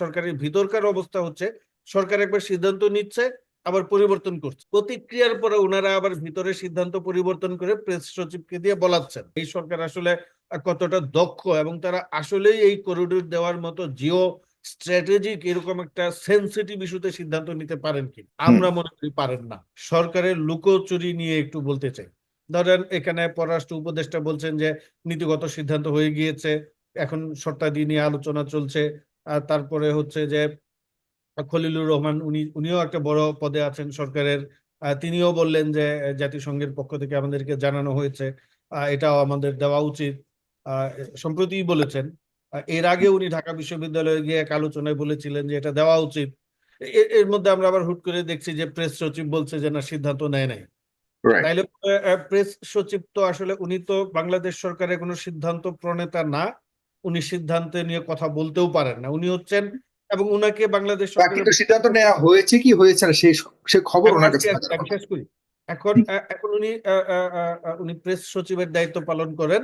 সরকারের ভিতরকার অবস্থা হচ্ছে সরকার একবার সিদ্ধান্ত নিচ্ছে আবার পরিবর্তন করছে। প্রতিক্রিয়ার পরে ওনারা আবার ভিতরে সিদ্ধান্ত পরিবর্তন করে প্রেস সচিবকে দিয়ে বলাচ্ছেন। এই সরকার আসলে কতটা দক্ষ এবং তারা আসলেই এই করিডোর দেওয়ার মতো জিও স্ট্র্যাটেজিক এরকম একটা সেন্সিটিভ ইস্যুতে সিদ্ধান্ত নিতে পারেন কি? আমরা মনে করি পারেন না। সরকারের লুকোচুরি নিয়ে একটু বলতে চাই। ধরেন এখানে পররাষ্ট্র উপদেষ্টা বলছেন যে নীতিগত সিদ্ধান্ত হয়ে গিয়েছে এখন শর্তাদি নিয়ে আলোচনা চলছে তারপরে হচ্ছে যে খলিলুর রহমান উনি উনিও একটা বড় পদে আছেন সরকারের। তিনিও বললেন যে জাতিসংঘের পক্ষ থেকে আমাদেরকে জানানো হয়েছে। এটাও আমাদের দেওয়া উচিত। সম্প্রতি বলেছেন। এর আগে উনি ঢাকা বিশ্ববিদ্যালয়ে গিয়ে এক আলোচনায় বলেছিলেন যে এটা দেওয়া উচিত। এর মধ্যে আমরা আবার হুট করে দেখছি যে প্রেস সচিব বলছে যে না সিদ্ধান্ত নেয় নাই। তাইলে প্রেস সচিব তো আসলে উনি তো বাংলাদেশ সরকারের কোনো সিদ্ধান্ত প্রণেতা না। উনি সিদ্ধান্ত নিয়ে কথা বলতেও পারেন না। উনি হচ্ছেন এবং উনাকে বাংলাদেশ কিন্তু সিদ্ধান্ত নেওয়া হয়েছে কি হয়েছে না সেই সে খবর ওনার কাছে শেষ করি। এখন এখন উনি উনি প্রেস সচিবের দায়িত্ব পালন করেন।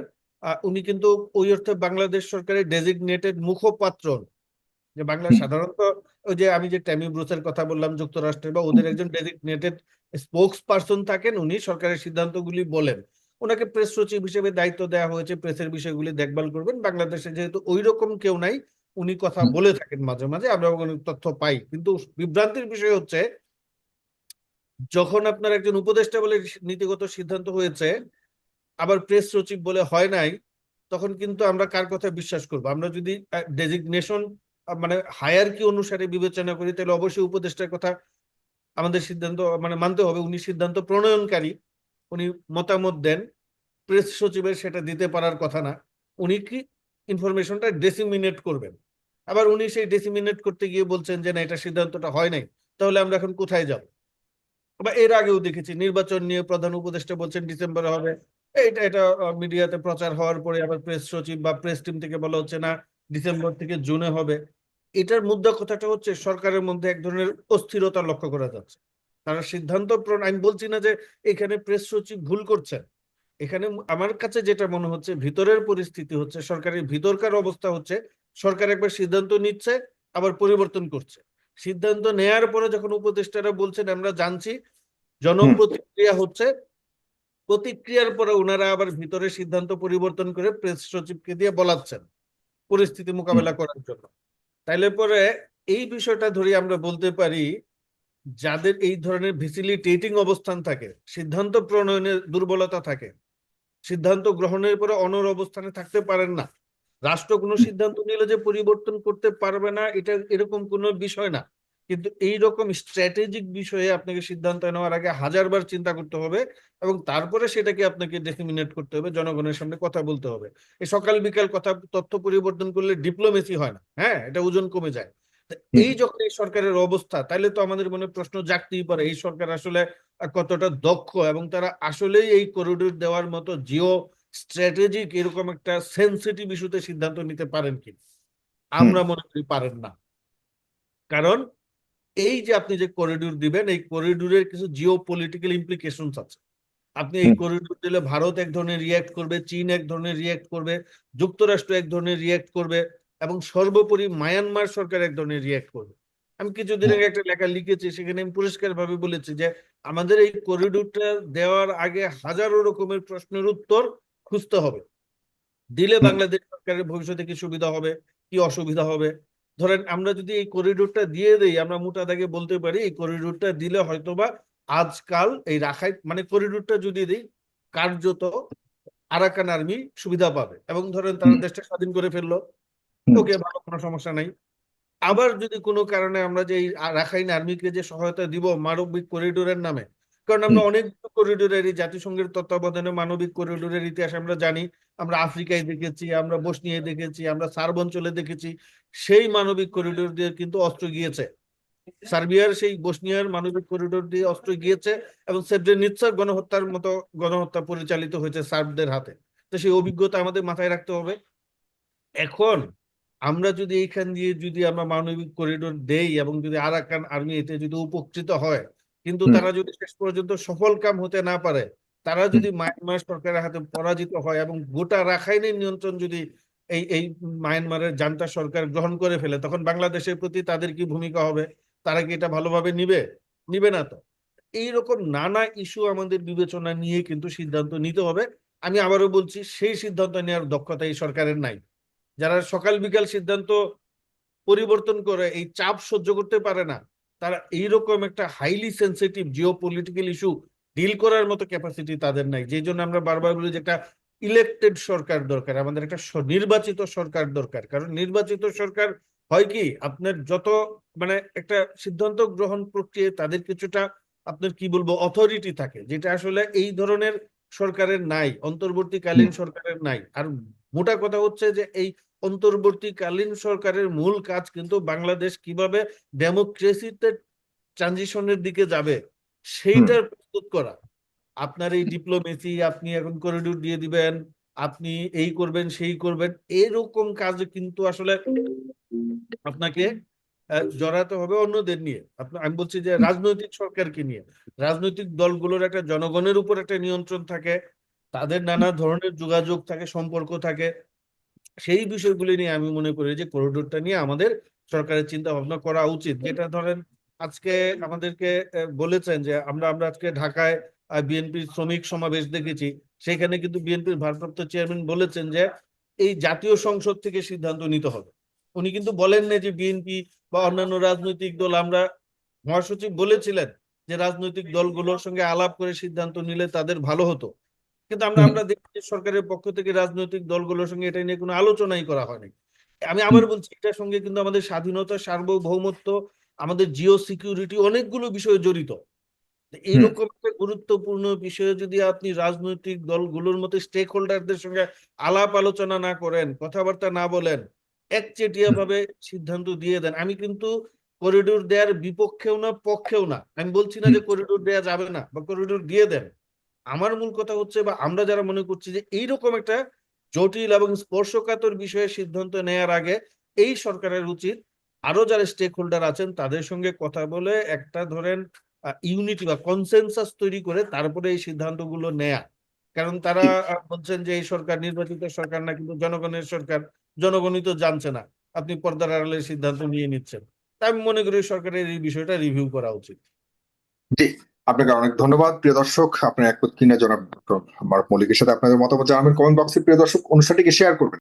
উনি কিন্তু ওই অর্থে বাংলাদেশ সরকারের ডেজিগনেটেড মুখপাত্র। যে বাংলা সাধারণত ওই যে আমি যে ট্যামি ব্রুসের কথা বললাম যুক্তরাষ্ট্রের বা ওদের একজন ডেজিগনেটেড স্পোক্স পার্সন থাকেন উনি সরকারের সিদ্ধান্তগুলি বলেন। ওনাকে প্রেস সচিব হিসেবে দায়িত্ব দেওয়া হয়েছে প্রেসের বিষয়গুলি দেখভাল করবেন। বাংলাদেশে যেহেতু ওই রকম কেউ নাই উনি কথা বলে থাকেন মাঝে মাঝে আমরা অনেক তথ্য পাই। কিন্তু বিভ্রান্তির বিষয় হচ্ছে যখন আপনার একজন উপদেষ্টা বলে নীতিগত সিদ্ধান্ত হয়েছে আবার প্রেস সচিব বলে হয় নাই তখন কিন্তু আমরা কার কথা বিশ্বাস করব? আমরা যদি ডেজিগনেশন মানে হায়ার কি অনুসারে বিবেচনা করি তাহলে অবশ্যই উপদেষ্টার কথা আমাদের সিদ্ধান্ত মানে মানতে হবে। উনি সিদ্ধান্ত প্রণয়নকারী। উনি মতামত দেন প্রেস সচিবের সেটা দিতে পারার কথা না, উনি কি ইনফরমেশনটা ডেসিমিনেট করবেন? আবার উনি সেই ডেসিমিনেট করতে গিয়ে বলছেন যে, না, এটা সিদ্ধান্তটা হয় নাই, তাহলে আমরা এখন কোথায় যাব? বা এর আগেও দেখেছি, নির্বাচন নিয়ে প্রধান উপদেষ্টা বলছেন ডিসেম্বরে হবে। এটা এটা মিডিয়াতে প্রচার হওয়ার পরে আবার প্রেস সচিব বা প্রেস টিম থেকে বলা হচ্ছে, না, ডিসেম্বর থেকে জুনে হবে। এটার মুদ্রা কথাটা হচ্ছে, সরকারের মধ্যে এক ধরনের অস্থিরতা লক্ষ্য করা যাচ্ছে। তারা সিদ্ধান্ত আমি বলছি না যে এখানে প্রেস সচিব ভুল করছেন। এখানে আমার কাছে যেটা মনে হচ্ছে ভিতরের পরিস্থিতি হচ্ছে সরকারের ভিতরকার অবস্থা হচ্ছে সরকার একবার সিদ্ধান্ত নিচ্ছে আবার পরিবর্তন করছে। সিদ্ধান্ত নেয়ার পরে যখন উপদেষ্টারা বলছেন আমরা জানছি জনপ্রতিক্রিয়া হচ্ছে প্রতিক্রিয়ার পরে ওনারা আবার ভিতরে সিদ্ধান্ত পরিবর্তন করে প্রেস সচিবকে দিয়ে বলাচ্ছেন পরিস্থিতি মোকাবেলা করার জন্য। তাইলে পরে এই বিষয়টা ধরে আমরা বলতে পারি যাদের এই ধরনের ফেসিলিটেটিং অবস্থান থাকে, সিদ্ধান্ত প্রণয়নের দুর্বলতা থাকে, সিদ্ধান্ত গ্রহণের পরে অনর অবস্থানে থাকতে পারেন না। রাষ্ট্র কোনো সিদ্ধান্ত নিলে যে পরিবর্তন করতে পারবে না, এটা এরকম কোনো বিষয় না। কিন্তু এই রকম স্ট্র্যাটেজিক বিষয়ে আপনাকে সিদ্ধান্ত নেওয়ার আগে হাজারবার চিন্তা করতে হবে এবং তারপরে সেটাকে আপনাকে ডেসিমিনেট করতে হবে, জনগণের সামনে কথা বলতে হবে। এই সকাল বিকাল কথা, তথ্য পরিবর্তন করলে ডিপ্লোমেসি হয় না। হ্যাঁ এটা ওজন কমে যায়। এই যখন এই সরকারের অবস্থা তাহলে তো আমাদের মনে প্রশ্ন জাগতেই পারে এই সরকার আসলে কতটা দক্ষ এবং তারা আসলেই এই করিডোর দেওয়ার মতো জিও স্ট্র্যাটেজিক এরকম একটা সেন্সিটিভ ইস্যুতে সিদ্ধান্ত নিতে পারেন কি? আমরা মনে করি পারেন না। কারণ এই যে আপনি যে করিডোর দিবেন এই করিডোরের কিছু জিও পলিটিক্যাল ইমপ্লিকেশনস আছে। আপনি এই। করিডোর দিলে ভারত এক ধরনের রিয়্যাক্ট করবে চীন এক ধরনের রিয়্যাক্ট করবে যুক্তরাষ্ট্র এক ধরনের রিয়্যাক্ট করবে। এবং সর্বোপরি মায়ানমার সরকার এক ধরনের রিয়্যাক্ট করবে। আমি কিছুদিন আগে একটা লেখা লিখেছি সেখানে আমি পরিষ্কার ভাবে বলেছি যে আমাদের এই করিডোরটা দেওয়ার আগে হাজারো রকমের প্রশ্নের উত্তর খুঁজতে হবে। দিলে বাংলাদেশ সরকারের ভবিষ্যতে কি সুবিধা হবে কি অসুবিধা হবে? ধরেন আমরা যদি এই করিডোরটা দিয়ে দেই আমরা মোটা দাগে বলতে পারি এই করিডোরটা দিলে হয়তোবা আজকাল এই রাখাই মানে করিডোরটা যদি দিই কার্যত আরাকান আর্মি সুবিধা পাবে। এবং ধরেন তারা দেশটা স্বাধীন করে ফেলল। ওকে ভালো কোনো সমস্যা নাই। আবার যদি কোনো কারণে আমরা যে রাখাইন আর্মিকে যে সহায়তা দিব মানবিক করিডোরের নামে কারণ আমরা অনেক করিডোরের জাতিসংঘের তত্ত্বাবধানে মানবিক করিডোরের ইতিহাস আমরা জানি। আমরা আফ্রিকায় দেখেছি আমরা বসনিয়ায় দেখেছি আমরা সার্ব অঞ্চলে দেখেছি। সেই মানবিক করিডোর দিয়ে কিন্তু অস্ত্র গিয়েছে। সার্বিয়ার সেই বসনিয়ার মানবিক করিডোর দিয়ে অস্ত্র গিয়েছে এবং সেব্রেনিৎসার গণহত্যার মতো গণহত্যা পরিচালিত হয়েছে সার্বদের হাতে। তো সেই অভিজ্ঞতা আমাদের মাথায় রাখতে হবে। এখন আমরা যদি এইখান দিয়ে যদি আমরা মানবিক করিডোর দেই এবং যদি আরাকান আর্মি এতে যদি উপকৃত হয় কিন্তু তারা যদি শেষ পর্যন্ত সফল কাম হতে না পারে তারা যদি মায়ানমার সরকারের হাতে পরাজিত হয় এবং গোটা রাখাইনের নিয়ন্ত্রণ যদি এই এই মায়ানমারের জান্তা সরকার গ্রহণ করে ফেলে তখন বাংলাদেশের প্রতি তাদের কি ভূমিকা হবে? তারা কি এটা ভালোভাবে নিবে? নিবে না তো। এইরকম নানা ইস্যু আমাদের বিবেচনা নিয়ে কিন্তু সিদ্ধান্ত নিতে হবে। আমি আবারও বলছি সেই সিদ্ধান্ত নেওয়ার দক্ষতা এই সরকারের নাই। যারা সকাল বিকাল সিদ্ধান্ত পরিবর্তন করে এই চাপ সহ্য করতে পারে না তারা এইরকম একটা highly sensitive geo political issue deal করার মতো ক্যাপাসিটি তাদের নাই। যেই জন্য আমরা বারবার বলি যে একটা ইলেকটেড সরকার দরকার আমাদের একটা নির্বাচিত সরকার দরকার। কারণ নির্বাচিত সরকার হয় কি আপনার যত মানে একটা সিদ্ধান্ত গ্রহণ প্রক্রিয়ায় তাদের কিছুটা আপনার কি বলব অথরিটি থাকে যেটা আসলে এই ধরনের সরকারের নাই অন্তর্বর্তীকালীন সরকারের নাই। আর মোটা কথা হচ্ছে যে এই অন্তর্বর্তীকালীন সরকারের মূল কাজ কিন্তু বাংলাদেশ কীভাবে ডেমোক্রেসিতে ট্রানজিশনের দিকে যাবে সেইটার প্রস্তুত করা। আপনার এই ডিপ্লোমেসি আপনি এখন করিডোর দিয়ে দিবেন আপনি এই করবেন সেই করবেন এরকম কাজে কিন্তু আসলে আপনাকে জড়াতে হবে অন্যদের নিয়ে। আপনার আমি বলছি যে রাজনৈতিক সরকারকে নিয়ে। রাজনৈতিক দলগুলোর একটা জনগণের উপর একটা নিয়ন্ত্রণ থাকে তাদের নানা ধরনের যোগাযোগ থাকে সম্পর্ক থাকে সেই বিষয়গুলি নিয়ে আমি মনে করি যে করিডোরটা নিয়ে আমাদের সরকারের চিন্তা ভাবনা করা উচিত। যেটা ধরেন আজকে আমাদেরকে বলেছেন যে আমরা আমরা আজকে ঢাকায় বিএনপির শ্রমিক সমাবেশ দেখেছি। সেখানে কিন্তু বিএনপির ভারপ্রাপ্ত চেয়ারম্যান বলেছেন যে এই জাতীয় সংসদ থেকে সিদ্ধান্ত নিতে হবে। উনি কিন্তু বলেন না যে বিএনপি বা অন্যান্য রাজনৈতিক দল আমরা মহাসচিব বলেছিলেন যে রাজনৈতিক দলগুলোর সঙ্গে আলাপ করে সিদ্ধান্ত নিলে তাদের ভালো হতো। কিন্তু আমরা। আমরা দেখি যে সরকারের পক্ষ থেকে রাজনৈতিক দলগুলোর সঙ্গে এটা নিয়ে কোনো আলোচনাই করা হয়নি। আমি আবার বলছি এটার সঙ্গে কিন্তু আমাদের স্বাধীনতা সার্বভৌমত্ব আমাদের জিও সিকিউরিটি অনেকগুলো বিষয় জড়িত। এইরকম একটা গুরুত্বপূর্ণ বিষয়ে যদি আপনি রাজনৈতিক দলগুলোর মতো স্টেক হোল্ডারদের সঙ্গে আলাপ আলোচনা না করেন কথাবার্তা না বলেন একচেটিয়া ভাবে সিদ্ধান্ত দিয়ে দেন আমি কিন্তু করিডোর দেওয়ার বিপক্ষেও না পক্ষেও না। আমি বলছি না যে করিডোর দেওয়া যাবে না বা করিডোর দিয়ে দেন। আমার মূল কথা হচ্ছে বা আমরা যারা মনে করছি যে এইরকম একটা জটিল এবং স্পর্শকাতর বিষয়ে সিদ্ধান্ত নেয়ার আগে এই সরকারের উচিত আরও যারা স্টেক হোল্ডার আছেন তাদের সঙ্গে কথা বলে একটা ধরেন ইউনিটি বা কনসেনসাস তৈরি করে তারপরে এই সিদ্ধান্তগুলো নেয়া। কারণ তারা বলছেন যে এই সরকার নির্বাচিত সরকার না কিন্তু জনগণের সরকার জনগণই তো জানছে না আপনি পর্দার আড়ালে সিদ্ধান্ত নিয়ে নিচ্ছেন। তাই আমি মনে করি সরকারের এই বিষয়টা রিভিউ করা উচিত। আপনাকে অনেক ধন্যবাদ, প্রিয় দর্শক। আপনার এক কিনা জনাব আমার মলিকের সাথে আপনাদের মতামত জানাবেন। কমেন্ট বক্সে প্রিয় দর্শক, অনুষ্ঠানটিকে শেয়ার করবেন।